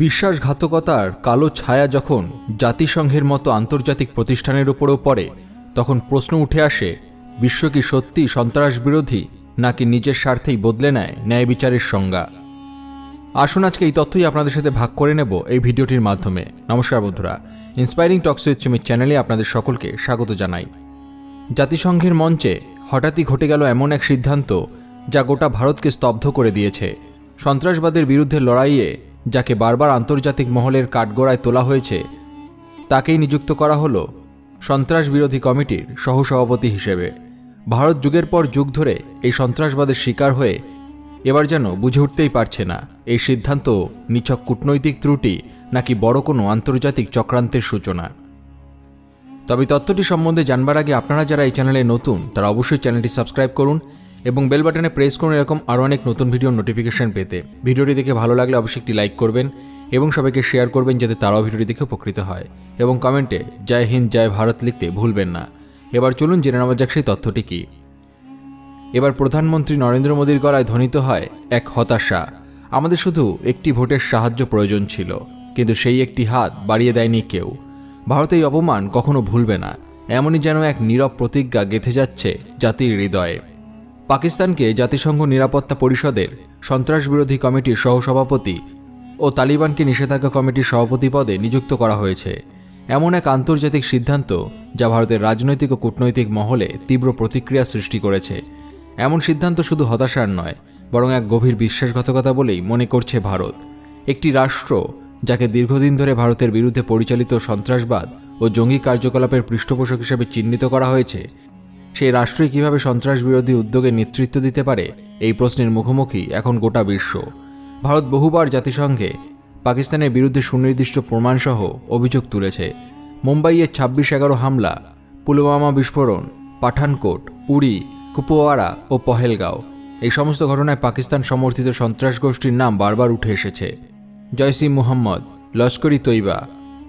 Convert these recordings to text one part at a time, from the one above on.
বিশ্বাসঘাতকতার কালো ছায়া যখন জাতিসংঘের মতো আন্তর্জাতিক প্রতিষ্ঠানের উপরেও পড়ে, তখন প্রশ্ন উঠে আসে, বিশ্ব কি সত্যি সন্ত্রাস বিরোধী নাকি নিজের স্বার্থেই বদলে নেয় ন্যায় বিচারের সংজ্ঞা? আসুন আজকে এই তথ্যই আপনাদের সাথে ভাগ করে নেব এই ভিডিওটির মাধ্যমে। নমস্কার বন্ধুরা ইন্সপায়ারিং টক্স উইথ চ্যানেলে আপনাদের সকলকে স্বাগত জানাই। জাতিসংঘের মঞ্চে হঠাৎই ঘটে গেল এমন এক সিদ্ধান্ত যা গোটা ভারতকে স্তব্ধ করে দিয়েছে। সন্ত্রাসবাদের বিরুদ্ধে লড়াইয়ে যাকে বারবার আন্তর্জাতিক মহলের কাঠগড়ায় তোলা হয়েছে, তাকেই নিযুক্ত করা হলো সন্ত্রাস বিরোধী কমিটির সহসভাপতি হিসেবে। ভারত যুগের পর যুগ ধরে এই সন্ত্রাসবাদের শিকার হয়ে এবার যেন বুঝে উঠতেই পারছে না এই সিদ্ধান্ত নিছক কূটনৈতিক ত্রুটি নাকি বড় কোনো আন্তর্জাতিক চক্রান্তের সূচনা। তবে তথ্যটি সম্বন্ধে জানবার আগে আপনারা যারা এই চ্যানেলে নতুন, তারা অবশ্যই চ্যানেলটি সাবস্ক্রাইব করুন এবং বেল বাটনে প্রেস করুন এরকম আরও অনেক নতুন ভিডিও নোটিফিকেশান পেতে। ভিডিওটি দেখে ভালো লাগলে অবশ্যই একটি লাইক করবেন এবং সবাইকে শেয়ার করবেন যাতে তারাও ভিডিওটি দেখে উপকৃত হয়। এবং কমেন্টে জয় হিন্দ, জয় ভারত লিখতে ভুলবেন না। এবার চলুন জেনে নেওয়া যাক সেই তথ্যটি কী। এবার প্রধানমন্ত্রী নরেন্দ্র মোদীর গলায় ধ্বনিত হয় এক হতাশা। আমাদের শুধু একটি ভোটের সাহায্য প্রয়োজন ছিল, কিন্তু সেই একটি হাত বাড়িয়ে দেয়নি কেউ। ভারত এই অপমান কখনো ভুলবে না। এমনই যেন এক নীরব প্রতিজ্ঞা গেঁথে যাচ্ছে জাতির হৃদয়ে। পাকিস্তানকে জাতিসংঘ নিরাপত্তা পরিষদের সন্ত্রাসবিরোধী কমিটির সহসভাপতি ও তালিবানকে নিষেধাজ্ঞা কমিটির সভাপতি পদে নিযুক্ত করা হয়েছে। এমন এক আন্তর্জাতিক সিদ্ধান্ত যা ভারতের রাজনৈতিক ও কূটনৈতিক মহলে তীব্র প্রতিক্রিয়া সৃষ্টি করেছে। এমন সিদ্ধান্ত শুধু হতাশার নয়, বরং এক গভীর বিশ্বাসঘাতকতা বলেই মনে করছে ভারত। একটি রাষ্ট্র যাকে দীর্ঘদিন ধরে ভারতের বিরুদ্ধে পরিচালিত সন্ত্রাসবাদ ও জঙ্গি কার্যকলাপের পৃষ্ঠপোষক হিসেবে চিহ্নিত করা হয়েছে সেই রাষ্ট্রই কীভাবে সন্ত্রাস বিরোধী উদ্যোগে নেতৃত্ব দিতে পারে, এই প্রশ্নের মুখোমুখি এখন গোটা বিশ্ব। ভারত বহুবার জাতিসংঘে পাকিস্তানের বিরুদ্ধে সুনির্দিষ্ট প্রমাণসহ অভিযোগ তুলেছে। মুম্বাইয়ের ছাব্বিশ এগারো হামলা, পুলওয়ামা বিস্ফোরণ, পাঠানকোট, উড়ি, কুপওয়ারা ও পহেলগাঁও। এই সমস্ত ঘটনায় পাকিস্তান সমর্থিত সন্ত্রাস গোষ্ঠীর নাম বারবার উঠে এসেছে। জয়সি মুহাম্মদ লস্করি তৈবা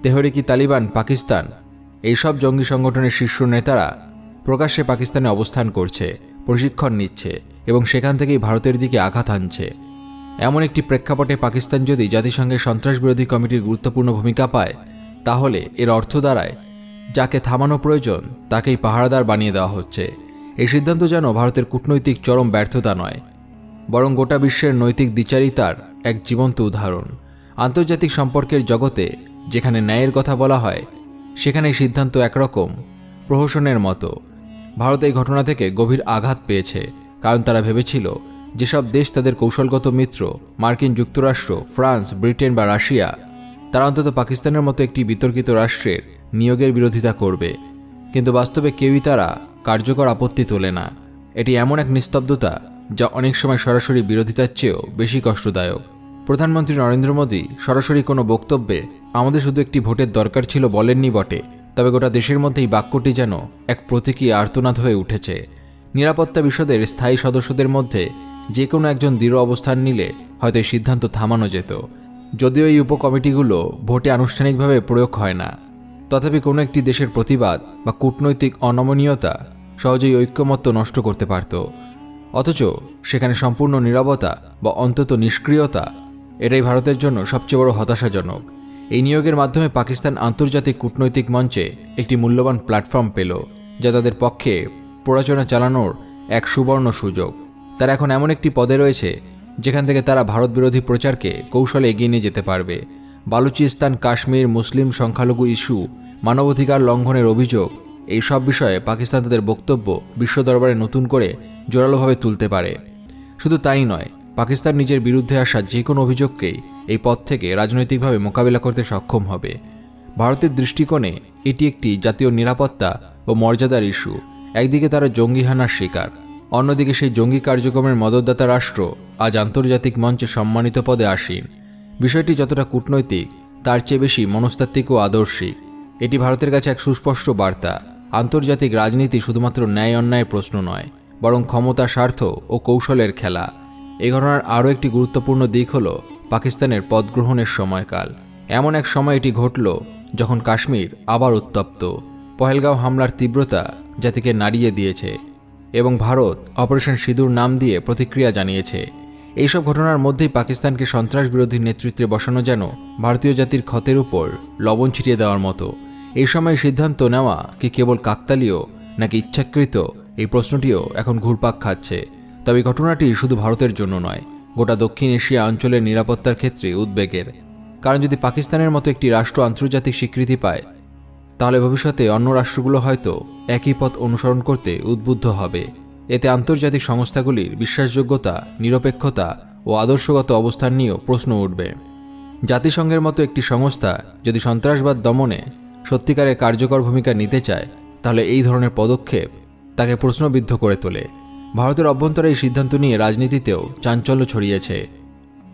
তেহরিকি তালিবান পাকিস্তান, এইসব জঙ্গি সংগঠনের শীর্ষ নেতারা প্রকাশ্যে পাকিস্তানে অবস্থান করছে, প্রশিক্ষণ নিচ্ছে এবং সেখান থেকেই ভারতের দিকে আঘাত আনছে এমন একটি প্রেক্ষাপটে পাকিস্তান যদি জাতিসংঘের সন্ত্রাসবিরোধী কমিটির গুরুত্বপূর্ণ ভূমিকা পায়, তাহলে এর অর্থ দ্বারায় যাকে থামানো প্রয়োজন, তাকেই পাহারাদার বানিয়ে দেওয়া হচ্ছে। এই সিদ্ধান্ত যেন ভারতের কূটনৈতিক চরম ব্যর্থতা নয়, বরং গোটা বিশ্বের নৈতিক দ্বিচারিতার এক জীবন্ত উদাহরণ। আন্তর্জাতিক সম্পর্কের জগতে যেখানে ন্যায়ের কথা বলা হয় সেখানে সিদ্ধান্ত একরকম, প্রহসনের মতো। ভারত এই ঘটনা থেকে গভীর আঘাত পেয়েছে, কারণ তারা ভেবেছিল যেসব দেশ তাদের কৌশলগত মিত্র, মার্কিন যুক্তরাষ্ট্র, ফ্রান্স, ব্রিটেন বা রাশিয়া, তারা অন্তত পাকিস্তানের মতো একটি বিতর্কিত রাষ্ট্রের নিয়োগের বিরোধিতা করবে। কিন্তু বাস্তবে কেউই তারা কার্যকর আপত্তি তোলে না। এটি এমন এক নিস্তব্ধতা যা অনেক সময় সরাসরি বিরোধিতার চেয়েও বেশি কষ্টদায়ক। প্রধানমন্ত্রী নরেন্দ্র মোদী সরাসরি কোনো বক্তব্যে আমাদের শুধু একটি ভোটের দরকার ছিল বলেননি বটে। তবে গোটা দেশের মধ্যেই বাক্যটি যেন এক প্রতীকী আর্তনাদ হয়ে উঠেছে। নিরাপত্তা বিষদের স্থায়ী সদস্যদের মধ্যে যে কোনো একজন দৃঢ় অবস্থান নিলে হয়তো এই সিদ্ধান্ত থামানো যেত। যদিও এই উপকমিটিগুলো ভোটে আনুষ্ঠানিকভাবে প্রয়োগ হয় না। তথাপি কোনো একটি দেশের প্রতিবাদ বা কূটনৈতিক অনমনীয়তা সহজেই ঐক্যমত্য নষ্ট করতে পারত। অথচ সেখানে সম্পূর্ণ নীরবতা বা অন্তত নিষ্ক্রিয়তা এটাই ভারতের জন্য সবচেয়ে বড় হতাশাজনক। এই নিয়োগের মাধ্যমে পাকিস্তান আন্তর্জাতিক কূটনৈতিক মঞ্চে একটি মূল্যবান প্ল্যাটফর্ম পেল, যা তাদের পক্ষে প্ররোচনা চালানোর এক সুবর্ণ সুযোগ। তারা এখন এমন একটি পদে রয়েছে, যেখান থেকে তারা ভারত বিরোধী প্রচারকে কৌশলে এগিয়ে নিয়ে যেতে পারবে। বালুচিস্তান, কাশ্মীর মুসলিম সংখ্যালঘু ইস্যু, মানবাধিকার লঙ্ঘনের অভিযোগ এই সব বিষয়ে পাকিস্তান তাদের বক্তব্য বিশ্ব দরবারে নতুন করে জোরালোভাবে তুলতে পারে। শুধু তাই নয় পাকিস্তান নিজের বিরুদ্ধে আসা যে কোনো অভিযোগকেই এই পথ থেকে রাজনৈতিকভাবে মোকাবিলা করতে সক্ষম হবে। ভারতের দৃষ্টিকোণে এটি একটি জাতীয় নিরাপত্তা ও মর্যাদার ইস্যু। একদিকে তারা জঙ্গি হানার শিকার, অন্যদিকে সেই জঙ্গি কার্যক্রমের মদতদাতা রাষ্ট্র আজ আন্তর্জাতিক মঞ্চে সম্মানিত পদে আসীন। বিষয়টি যতটা কূটনৈতিক, তার চেয়ে বেশি মনস্তাত্ত্বিক ও আদর্শিক। এটি ভারতের কাছে এক সুস্পষ্ট বার্তা। আন্তর্জাতিক রাজনীতি শুধুমাত্র ন্যায় অন্যায়ের প্রশ্ন নয়, বরং ক্ষমতা স্বার্থ ও কৌশলের খেলা। এই ঘটনার আরও একটি গুরুত্বপূর্ণ দিক হল পাকিস্তানের পদগ্রহণের সময়কাল। এমন এক সময় এটি ঘটল যখন কাশ্মীর আবার উত্তপ্ত। পহেলগাঁও হামলার তীব্রতা জাতিকে নাড়িয়ে দিয়েছে এবং ভারত অপারেশন সিঁদুর নাম দিয়ে প্রতিক্রিয়া জানিয়েছে। এইসব ঘটনার মধ্যেই পাকিস্তানকে সন্ত্রাস বিরোধী নেতৃত্বে বসানো যেন ভারতীয় জাতির ক্ষতের উপর লবণ ছিটিয়ে দেওয়ার মতো। এই সময় সিদ্ধান্ত নেওয়া কি কেবল কাকতালীয় নাকি ইচ্ছাকৃত এই প্রশ্নটিও এখন ঘুরপাক খাচ্ছে। তবে ঘটনাটি শুধু ভারতের জন্য নয়, গোটা দক্ষিণ এশিয়া অঞ্চলের নিরাপত্তার ক্ষেত্রে উদ্বেগের। কারণ যদি পাকিস্তানের মতো একটি রাষ্ট্র আন্তর্জাতিক স্বীকৃতি পায়, তাহলে ভবিষ্যতে অন্য রাষ্ট্রগুলো হয়তো একই পথ অনুসরণ করতে উদ্বুদ্ধ হবে। এতে আন্তর্জাতিক সংস্থাগুলির বিশ্বাসযোগ্যতা, নিরপেক্ষতা ও আদর্শগত অবস্থান নিয়েও প্রশ্ন উঠবে। জাতিসংঘের মতো একটি সংস্থা যদি সন্ত্রাসবাদ দমনে সত্যিকারের কার্যকর ভূমিকা নিতে চায়, তাহলে এই ধরনের পদক্ষেপ তাকে প্রশ্নবিদ্ধ করে তোলে। ভারতের অভ্যন্তরে এই সিদ্ধান্ত নিয়ে রাজনীতিতেও চাঞ্চল্য ছড়িয়েছে।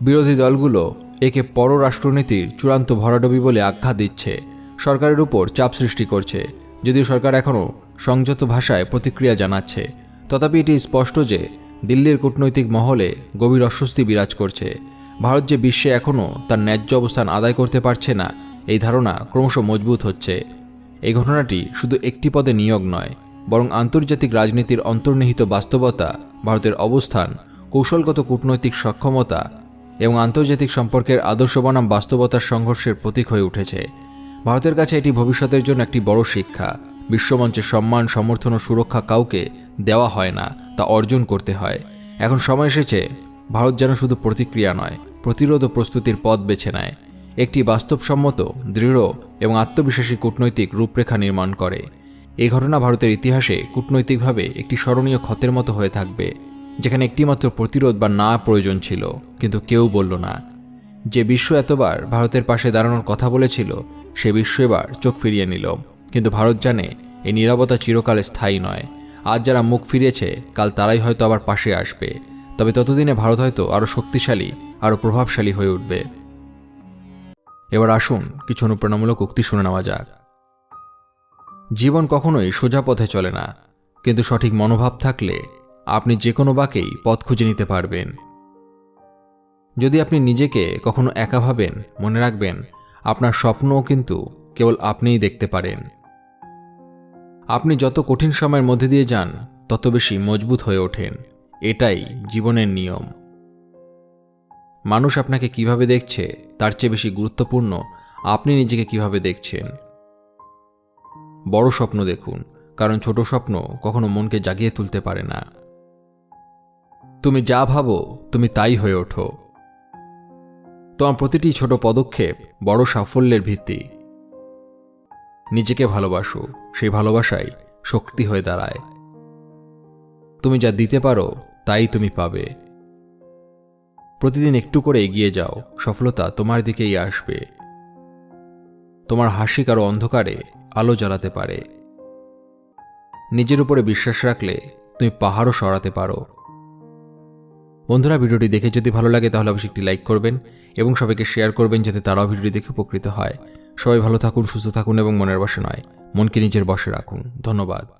বিরোধী দলগুলো একে পররাষ্ট্রনীতির চূড়ান্ত ভরাডবি বলে আখ্যা দিচ্ছে। সরকারের উপর চাপ সৃষ্টি করছে। যদিও সরকার এখনও সংযত ভাষায় প্রতিক্রিয়া জানাচ্ছে, তথাপি এটি স্পষ্ট যে দিল্লির কূটনৈতিক মহলে গভীর অস্বস্তি বিরাজ করছে। ভারত যে বিশ্বে এখনও তার ন্যায্য অবস্থান আদায় করতে পারছে না, এই ধারণা ক্রমশ মজবুত হচ্ছে। এই ঘটনাটি শুধু একটি পদে নিয়োগ নয় বরং আন্তর্জাতিক রাজনীতির অন্তর্নিহিত বাস্তবতা, ভারতের অবস্থান, কৌশলগত কূটনৈতিক সক্ষমতা এবং আন্তর্জাতিক সম্পর্কের আদর্শ বনাম বাস্তবতার সংঘর্ষের প্রতীক হয়ে উঠেছে। ভারতের কাছে এটি ভবিষ্যতের জন্য একটি বড় শিক্ষা। বিশ্বমঞ্চে সম্মান, সমর্থন ও সুরক্ষা কাউকে দেওয়া হয় না, তা অর্জন করতে হয়। এখন সময় এসেছে, ভারত যেন শুধু প্রতিক্রিয়া নয়, প্রতিরোধ ও প্রস্তুতির পথ বেছে নেয়। একটি বাস্তবসম্মত, দৃঢ় এবং আত্মবিশ্বাসী কূটনৈতিক রূপরেখা নির্মাণ করে। এই ঘটনা ভারতের ইতিহাসে কূটনৈতিকভাবে একটি স্মরণীয় ক্ষতের মতো হয়ে থাকবে, যেখানে একটিমাত্র প্রতিরোধ বা না প্রয়োজন ছিল, কিন্তু কেউ বলল না। যে বিশ্ব এতবার ভারতের পাশে দাঁড়ানোর কথা বলেছিল, সে বিশ্ব এবার চোখ ফিরিয়ে নিল। কিন্তু ভারত জানে, এই নীরবতা চিরকালে স্থায়ী নয়। আজ যারা মুখ ফিরিয়েছে, কাল তারাই হয়তো আবার পাশে আসবে। তবে ততদিনে ভারত হয়তো আরও শক্তিশালী, আরও প্রভাবশালী হয়ে উঠবে। এবার আসুন, কিছু অনুপ্রেরণামূলক উক্তি শুনে নেওয়া যাক। জীবন কখনোই সোজা পথে চলে না। কিন্তু সঠিক মনোভাব থাকলে আপনি যে কোনো বাকেই পথ খুঁজে নিতে পারবেন। যদি আপনি নিজেকে কখনো একা ভাবেন, মনে রাখবেন, আপনার স্বপ্নও কিন্তু কেবল আপনিই দেখতে পারেন। আপনি যত কঠিন সময়ের মধ্যে দিয়ে যান, তত বেশি মজবুত হয়ে ওঠেন। এটাই জীবনের নিয়ম। মানুষ আপনাকে কীভাবে দেখছে, তার চেয়ে বেশি গুরুত্বপূর্ণ আপনি নিজেকে কীভাবে দেখছেন। বড় স্বপ্ন দেখুন, কারণ ছোট স্বপ্ন কখনো মনকে জাগিয়ে তুলতে পারে না। তুমি যা ভাবো, তুমি তাই হয়ে ওঠো। তোমার প্রতিটি ছোট পদক্ষেপ বড় সাফল্যের ভিত্তি। নিজেকে ভালোবাসো, সেই ভালোবাসাই শক্তি হয়ে দাঁড়ায়। তুমি যা দিতে পারো, তাই তুমি পাবে। প্রতিদিন একটু করে এগিয়ে যাও, সফলতা তোমার দিকেই আসবে। তোমার হাসি কারও অন্ধকারে আলো জ্বালাতে পারে। নিজের উপরে বিশ্বাস রাখলে তুমি পাহাড়ও সরাতে পারো। বন্ধুরা, ভিডিওটি দেখে যদি ভালো লাগে, তাহলে অবশ্যই একটি লাইক করবেন এবং সবাইকে শেয়ার করবেন যাতে তারাও ভিডিওটি দেখে উপকৃত হয়। সবাই ভালো থাকুন, সুস্থ থাকুন এবং মনের বসে নয়, মনকে নিজের বসে রাখুন। ধন্যবাদ।